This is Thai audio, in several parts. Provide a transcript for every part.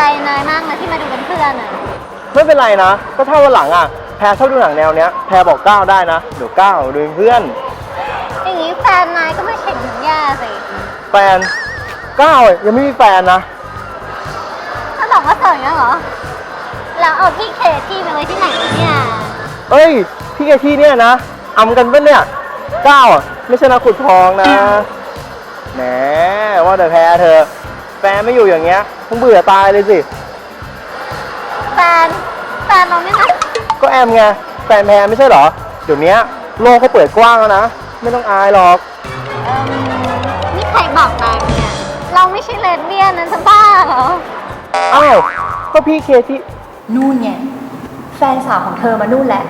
ใจนายมากนะที่มาดูเป็นเพื่อนอะ ไม่เป็นไรนะ ก็ถ้าวันหลังอะ แพรชอบดูหนังแนวเนี้ย แพรบอกก้าวได้นะ เดี๋ยวก้าวดูเป็นเพื่อน อย่างนี้แฟนนายก็ไม่เห็นถึงแย่สิ แฟนก้าวยังไม่มีแฟนนะ ถ้าบอกว่าโสดแล้วเหรอ แล้วเอาพี่เคที่ไปไว้ที่ไหนเนี่ยเอ้ย พี่แกที่เนี่ยนะอำกันปะเนี่ยก้าวอะไม่ใช่นักขุดทองนะ แหมว่าแต่แพ้เธอะ แฟนไม่อยู่อย่างเงี้ยคงเบื่อตายเลยสิ แฟนแฟนเราเนี่ยนะก็แอมไงแฟนแพรไม่ใช่เหรอ เดี๋ยวเนี้ยโลกเขาเปิดกว้างแล้วนะ ไม่ต้องอายหรอก เอิ่มนี่ใครบอกนายเนี่ย เราไม่ใช่เลสเบี้ยนนั้นจะบ้าเหรอ อ้าว ก็พี่เคที่นู่นไงแฟนสาวของเธอมานู่นแหละ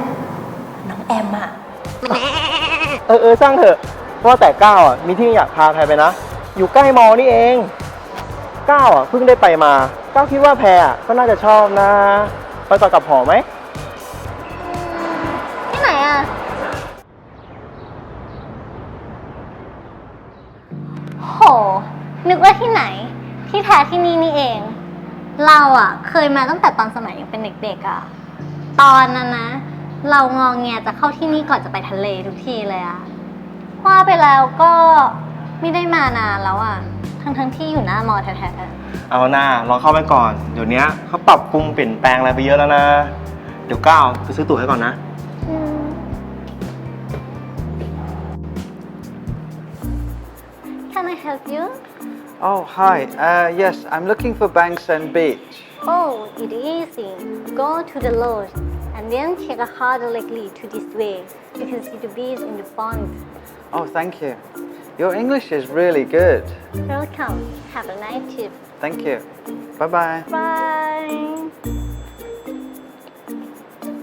น้องแอมอะเออเออช่างเถอะว่าแต่ก้าวอะมีที่อยากพาแพรไปนะ อยู่ใกล้มอนี่เอง ก้าวอะเพิ่งได้ไปมาก้าวคิดว่าแพรอะก็น่าจะชอบนะ ไปต่อกับหอไหมที่ไหนอะโห นึกว่าที่ไหน ที่แท้ที่นี่นี่เอง เราอะ เคยมาตั้งแต่ตอนสมัยยังเป็นเด็กๆอะ ตอนนั้นนะ เรางองแงจะเข้าที่นี่ก่อนจะไปทะเลทุกทีเลยอะว่าไปแล้วก็ไม่ได้มานานแล้วอะ ทั้งๆที่อยู่หน้ามอแท้ๆเอาหน้าลองเข้าไปก่อน เดี๋ยวเนี้ยเขาปรับปรุงเปลี่ยนแปลงอะไรไปเยอะแล้วนะ เดี๋ยวก้าวไปซื้อตั๋วให้ก่อนนะอืม Can I help you? Oh, hi. Uh, yes, I'm looking for Banks End Beach. Oh, it easy. Go to the lodge and then take a car directly to this way because it will be in the front. Oh, thank you. Your English is really good. Welcome. Have a nice trip. Thank you. Bye bye. Bye.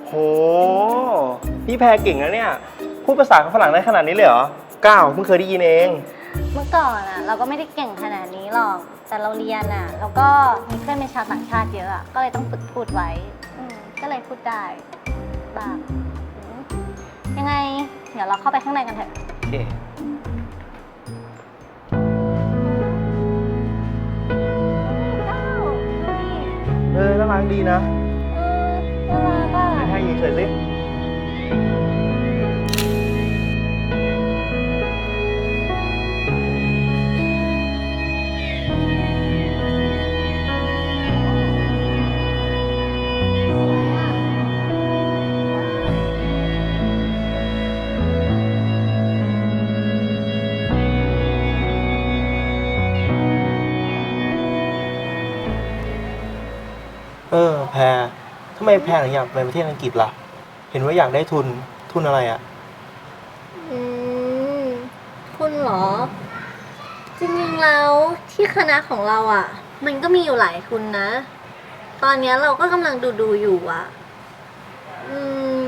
โห พี่แพรเก่งนะเนี่ย พูดภาษาฝรั่งได้ขนาดนี้เลยเหรอก้าวเพิ่งเคยได้ยินเอง เมื่อก่อนอะ เราก็ไม่ได้เก่งขนาดนี้หรอก แต่เราเรียนอะ แล้วก็มีเพื่อนเป็นชาวต่างชาติเยอะอะ ก็เลยต้องฝึกพูดไว้อืมก็เลยพูดได้บ้างอืมยังไง เดี๋ยวเราเข้าไปข้างในกันเถอะ โอเค เออน่ารักดีนะเออน่ารักอะไหนแพรยิงเฉยสิ ออ แพรทำไมแพรถึงอยากไปประเทศอังกฤษล่ะ เห็นว่าอยากได้ทุน ทุนอะไรอะ่ะ อืมคุณเหรอ จริงๆแล้วที่คณะของเราอะ มันก็มีอยู่หลายทุนนะ ตอนเนี้ยเราก็กำลังดูดูๆอยู่อะ อื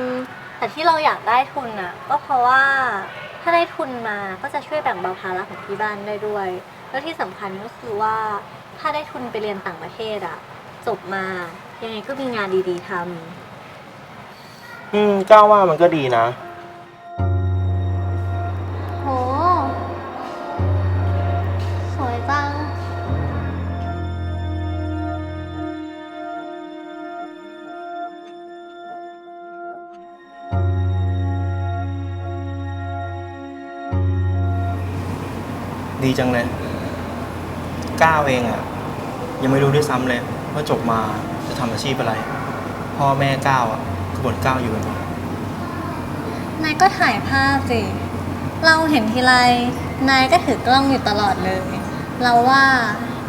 ม แต่ที่เราอยากได้ทุนอะ ก็เพราะว่าถ้าได้ทุนมาก็จะช่วยแบ่งเบาภาระของที่บ้านได้ด้วย แล้วที่สำคัญก็คือว่าถ้าได้ทุนไปเรียนต่างประเทศอะ จบมายังไงก็มีงานดีๆทำอืมก้าวว่ามันก็ดีนะโห สวยจัง ดีจังเลยก้าวเองอะ่ะ ยังไม่รู้ด้วยซ้ำเลย ว่าจบมาจะทำอาชีพอะไร พ่อแม่ก้าวอะ่ะก็บ่นก้าวอยู่นายก็ถ่ายภาพสิ เราเห็นทีไร นายก็ถือกล้องอยู่ตลอดเลย เราว่า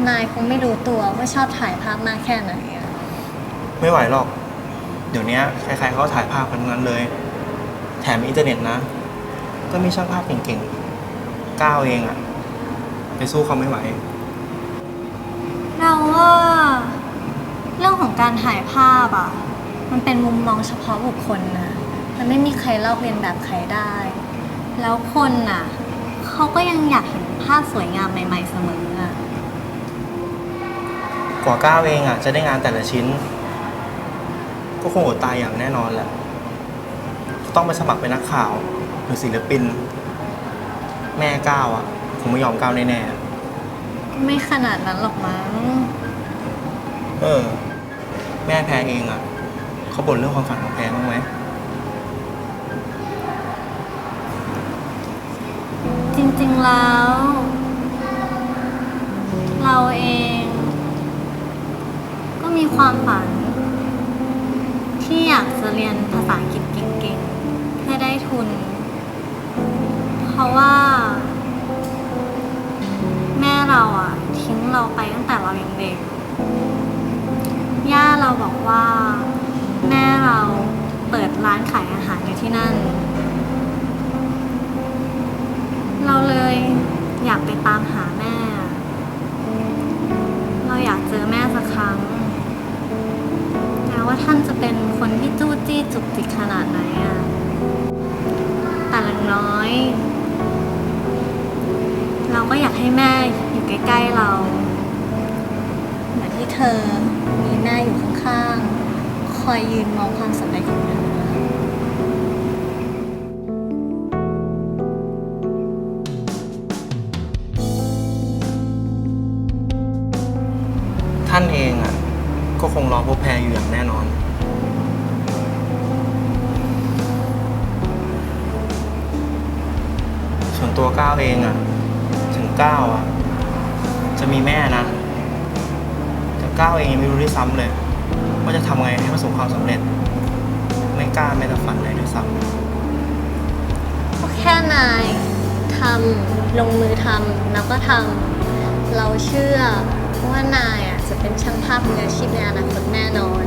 นายคงไม่รู้ตัวว่าชอบถ่ายภาพมากแค่ไหนอะไม่ไหวหรอก เดี๋ยวนี้ใครๆเขาก็ถ่ายภาพกันทั้งนั้นเลย แถมอินเทอร์เน็ตนะ ก็มีช่างภาพเก่งๆ ก้าวเองอะ่ะ ไปสู้เขาไม่ไหว เราว่า เรื่องของการถ่ายภาพอะ มันเป็นมุมมองเฉพาะบุคคลนะ มันไม่มีใครลอกเลียนแบบใครได้ แล้วคนน่ะเขาก็ยังอยากเห็นภาพสวยงามใหม่ ๆ เสมออะกว่าก้าวเองอะ จะได้งานแต่ละชิ้น ก็คงอดตายอย่างแน่นอนแหละต้องไปสมัครเป็นนักข่าว หรือศิลปิน แม่ก้าวอะคงไม่ยอมก้าวแน่ๆไม่ขนาดนั้นหรอกมั้งอเออแม่แพรเองอะเขาบ่นเรื่องความฝันของแพรบ้างไหมจริงๆแล้ว เราเอง ก็มีความฝัน ที่อยากจะเรียนภาษาอังกฤษเก่งๆเพื่อได้ทุน เพราะว่า แม่เราอะ ทิ้งเราไปตั้งแต่เรายังเด็ก ย่าเราบอกว่า แม่เราเปิดร้านขายอาหารอยู่ที่นั่น เราเลยอยากไปตามหาแม่ เราอยากเจอแม่สักครั้งแม้ว่าท่านจะเป็นคนที่จู้จี้จุกจิกขนาดไหนอะแต่อย่างน้อย เราก็อยากให้แม่อยู่ใกล้ๆเรา ที่เธอมีแม่อยู่ข้างๆ คอยยืนมองความสำเร็จของเธอท่านเองอะ ก็คงรอพบแพรอยู่อย่างแน่นอน ส่วนตัวก้าวเองอะ ถึงก้าวอะ จะมีแม่นะ ก้าวเองยังไม่รู้ด้วยซ้ำเลย ว่าจะทำไงให้ประสบความสำเร็จ ไม่กล้าแม้แต่ฝันเลยด้วยซ้ำก็แค่นายทำลงมือทำแล้วก็ทำเราเชื่อว่านายอะจะเป็นช่างภาพมืออาชีพในอนาคตแน่นอน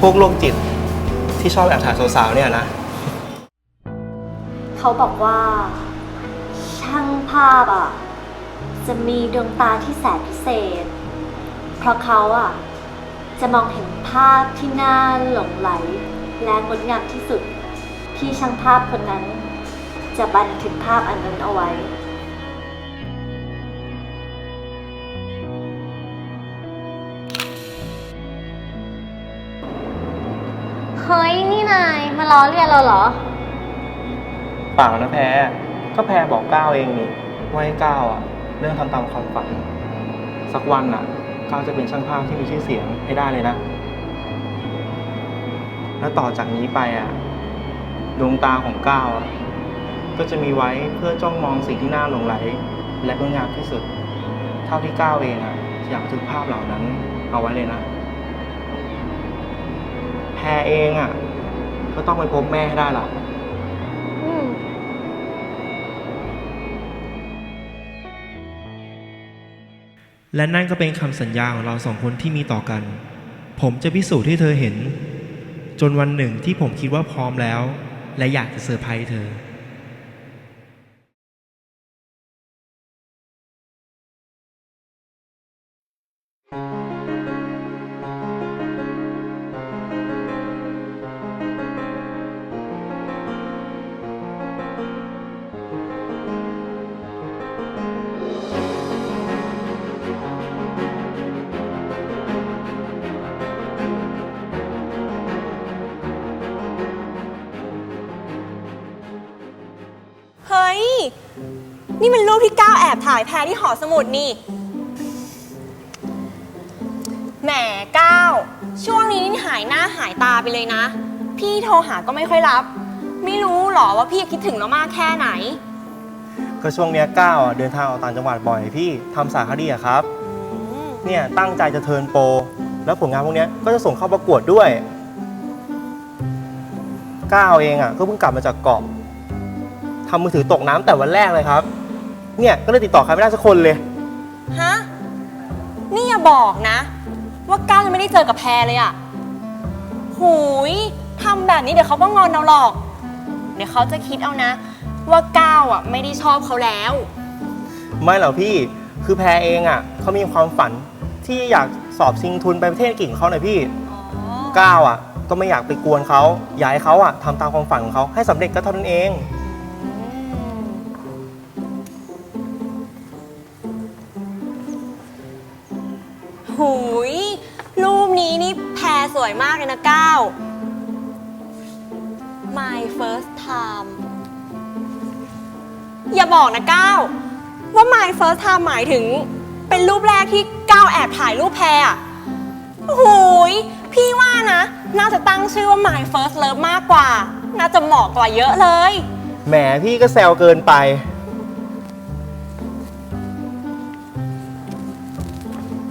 พวกโรคจิตที่ชอบแอบถ่ายสาวๆเนี่ยนะ เขาบอกว่า ช่างภาพอะ จะมีดวงตาที่แสนพิเศษเพ ราะเขาอะ จะมองเห็นภาพที่น่าหลงไหล และงดงามที่สุด ที่ช่างภาพคนนั้น จะบันทึกภาพอันนั้นเอาไว้ เฮ้ย นี่นายมาล้อเลียนเราเหรอ เปล่านะแพรก็แพรบอกก้าวเองนี่ว่าให้ก้าวอะ เรื่องทำตามความฝัน สักวันอะ ก้าวจะเป็นช่างภาพที่มีชื่อเสียงให้ได้เลยนะ แล้วต่อจากนี้ไปอะ ดวงตาของก้าวอะก็จะมีไว้เพื่อจ้องมองสิ่งที่น่าหลงไหล และงดงามที่สุด เท่าที่ก้าวเองอะอยากบันทึกภาพเหล่านั้นเอาไว้เลยนะ แพรเองอะ ก็ต้องไปพบแม่ให้ได้ล่ะ และนั่นก็เป็นคำสัญญาของเราสองคนที่มีต่อกัน ผมจะพิสูจน์ให้เธอเห็น จนวันหนึ่งที่ผมคิดว่าพร้อมแล้ว และอยากจะเซอร์ไพรส์เธอ ปที่ก้าวแอบถ่ายแพรที่หอสมุดนี่ แหมก้าวช่วงนี้นี่หายหน้าหายตาไปเลยนะ พี่โทรหาก็ไม่ค่อยรับ ไม่รู้หรอว่าพี่คิดถึงเรามากแค่ไหน ก็ช่วงเนี้ยก้าวอะเดินทางออกต่างจังหวัดบ่อยพี่ทำสารคดีอะครับเนี่ยตั้งใจจะเทิร์นโปรแล้วผลงานพวกเนี้ยก็จะส่งเข้าประกวดด้วยก้าวเองอะก็เพิ่งกลับมาจากเกาะทำมือถือตกน้ำแต่วันแรกเลยครับ เนี่ยก็เลยติดต่อใครไม่ได้สักคนเลย ฮะ นี่อย่าบอกนะ ว่าก้าวยังไม่ได้เจอกับแพรเลยอะหูยทำแบบนี้เดี๋ยวเขาก็งอนเราหรอก เดี๋ยวเขาจะคิดเอานะ ว่าก้าวอะไม่ได้ชอบเขาแล้ว ไม่หรอกพี่คือแพรเองอะเขามีความฝันที่อยากสอบชิงทุนไปประเทศอังกฤษของเขาหน่อยพี่ก้าวอะ ก็ไม่อยากไปกวนเขาอยากให้เขาอะทำตามความฝันของเขาให้สำเร็จก็เท่านั้นเอง สวยมากเลยนะก้าว My first time อย่าบอกนะก้าวว่า My first time หมายถึงเป็นรูปแรกที่ก้าวแอบถ่ายรูปแพรอะโอ้โหยพี่ว่านะ น่าจะตั้งชื่อว่า My First Love มากกว่า น่าจะเหมาะกว่าเยอะเลย แหมพี่ก็แซวเกินไป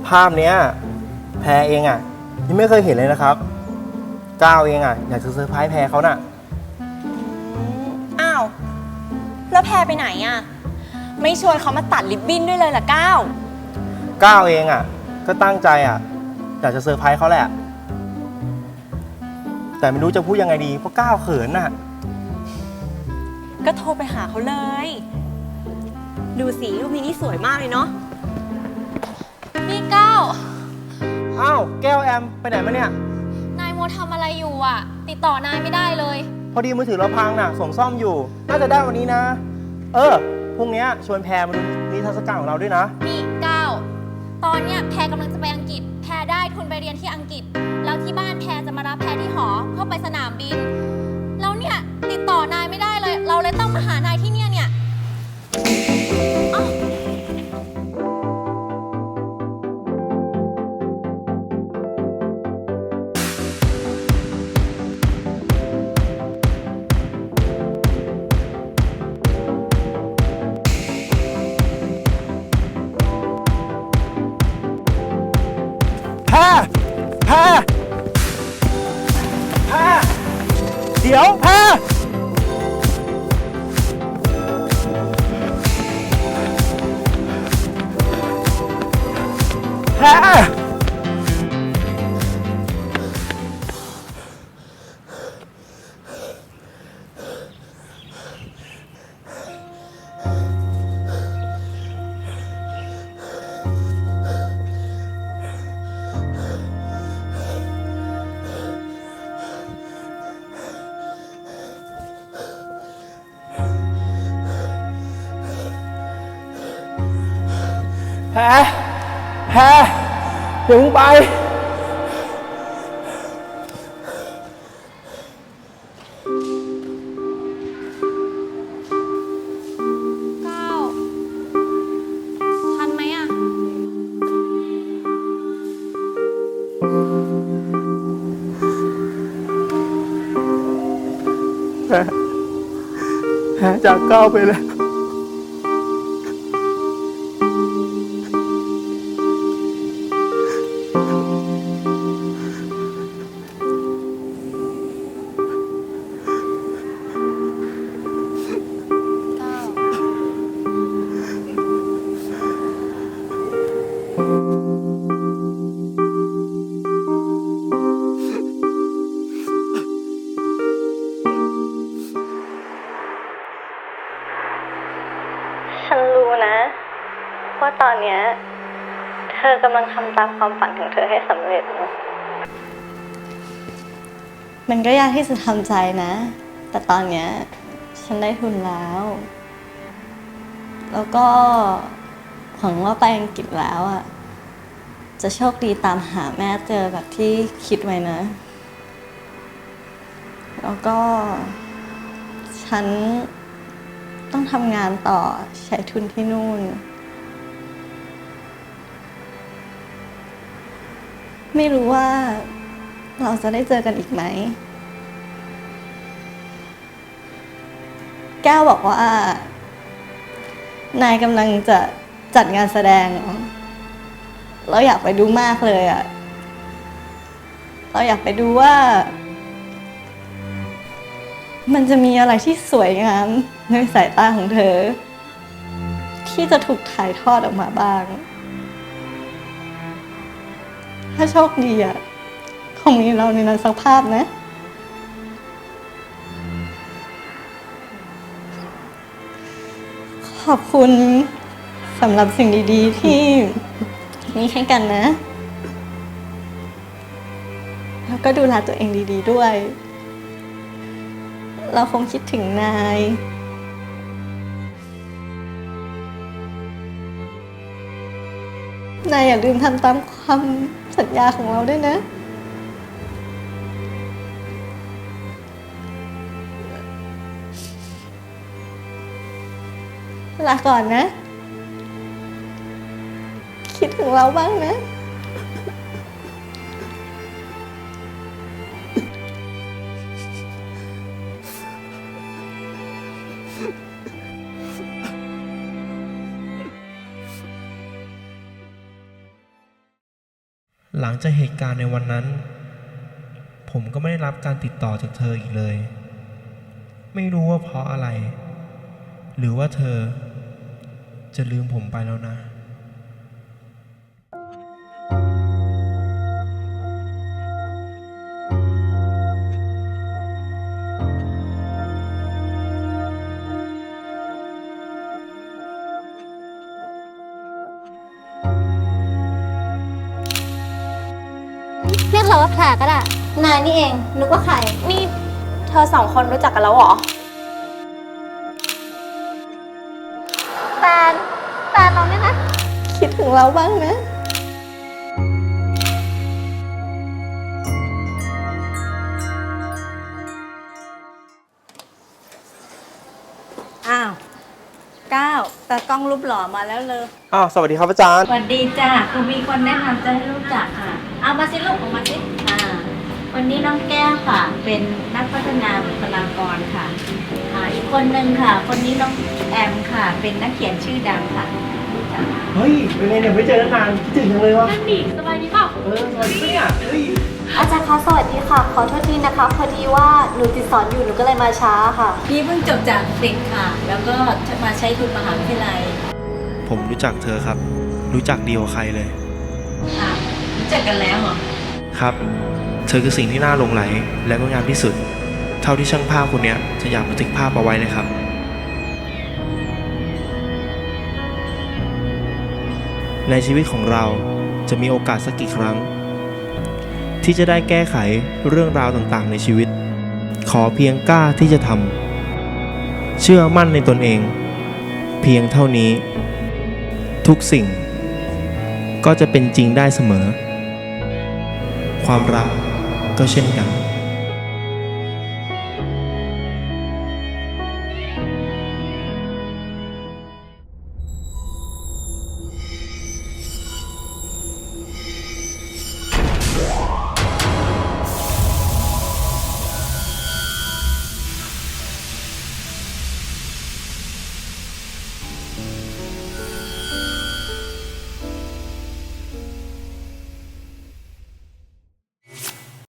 ภาพเนี้ย แพรเองอะ ยังไม่เคยเห็นเลยนะครับ ก้าวเองอะ อยากจะเซอร์ไพรส์แพรเขาน่ะ อ้าว แล้วแพรไปไหนอะไม่ชวนเขามาตัดลิบบิ้นด้วยเลยล่ะก้าวก้าวเองอะ ก็ตั้งใจอะ อยากจะเซอร์ไพรส์เขาแหละ แต่ไม่รู้จะพูดยังไงดี เพราะก้าวเขินน่ะ ก็โทรไปหาเขาเลย ดูสีรูปนี้นี่สวยมากเลยเนาะนี่ก้าว อ้าวแก้วแอมไปไหนมาเนี่ย นายโมวทำอะไรอยู่อะ ติดต่อนายไม่ได้เลย พอดีมือถือเราพังน่ะส่งซ่อมอยู่ น่าจะได้วันนี้นะ เออพรุ่งเนี้ยชวนแพรมาดูนิทรรศการของเราด้วยนะ นี่ก้าวตอนเนี้ยแพรกำลังจะไปอังกฤษ แพรได้ทุนไปเรียนที่อังกฤษ แล้วที่บ้านแพรจะมารับแพรที่หอเพื่อไปสนามบิน แล้วเนี่ยติดต่อนายไม่ได้เลย เราเลยต้องมาหานายที่ ไป ก้าวทันไหมอะ แพรแพรจากก้าวไปแล้ว เนี้ย เธอกำลังทำตามความฝันของเธอให้สำเร็จนะมันก็ยากที่จะทำใจนะ แต่ตอนเนี้ย ฉันได้ทุนแล้ว แล้วก็หวังว่าไปอังกฤษแล้วอะ จะโชคดีตามหาแม่เจอแบบที่คิดไว้นะ แล้วก็ ฉันต้องทำงานต่อใช้ทุนที่นู่น ไม่รู้ว่าเราจะได้เจอกันอีกไหม แก้วบอกว่า นายกำลังจะจัดงานแสดงเหรอเราอยากไปดูมากเลยอะเราอยากไปดูว่า มันจะมีอะไรที่สวยงามในสายตาของเธอ ที่จะถูกถ่ายทอดออกมาบ้าง ถ้าโชคดีอะคงมีเราในนั้นสักภาพนะ ขอบคุณสำหรับสิ่งดีๆที่มีให้กันนะ แล้วก็ดูแลตัวเองดีๆด้วย เราคงคิดถึงนายนายอย่าลืมทำตามความ สัญญาของเราด้วยนะ ลาก่อนนะ คิดถึงเราบ้างนะ งจากเหตุการณ์ในวันนั้น ผมก็ไม่ได้รับการติดต่อจากเธออีกเลย ไม่รู้ว่าเพราะอะไร หรือว่าเธอจะลืมผมไปแล้วนะ นายนี่เอง นึกว่าใคร นี่เธอสองคนรู้จักกันแล้วเหรอแฟนแฟนเราเนี่ยนะ คิดถึงเราบ้างนะ อ้าวก้าวตากล้องรูปหล่อมาแล้วเลยอ้าว สวัสดีครับอาจารย์ สวัสดีจ้ากูมีคนแนะนำจะให้รู้จักค่ะ เอามาสิลูกออกมาสิอ่า วันนี้น้องแก้วค่ะ เป็นนักพัฒนาบุคลากรค่ะอ่าอีกคนนึงค่ะ คนนี้น้องแอมค่ะ เป็นนักเขียนชื่อดังค่ะรู้จักเฮ้ยเป็นไงเนี่ยไม่เจอกันนานคิดถึงจังเลยวะนั่นดิสบายดีเปล่าเออสวัสดีเนี่ยเฮ้ยอาจารย์คะสวัสดีค่ะ ขอโทษทีนะคะ พอดีว่าหนูติดสอนอยู่หนูก็เลยมาช้าค่ะ พี่เพิ่งจบจากศิษย์ค่ะ แล้วก็มาใช้ทุนมหาวิทยาลัยผมรู้จักเธอครับ รู้จักดีกว่าใครเลยอะรู้จักกันแล้วเหรอ ครับ เธอคือสิ่งที่น่าหลงไหลและก็งามที่สุด เท่าที่ช่างภาพคนนี้จะอยากบันทึกภาพเอาไว้เลยครับในชีวิตของเราจะมีโอกาสสักกี่ครั้ง ที่จะได้แก้ไขเรื่องราวต่างๆ ในชีวิต ขอเพียงกล้าที่จะทำเชื่อมั่นในตนเอง เพียงเท่านี้ ทุกสิ่ง ก็จะเป็นจริงได้เสมอ ความรัก ก็เช่นกัน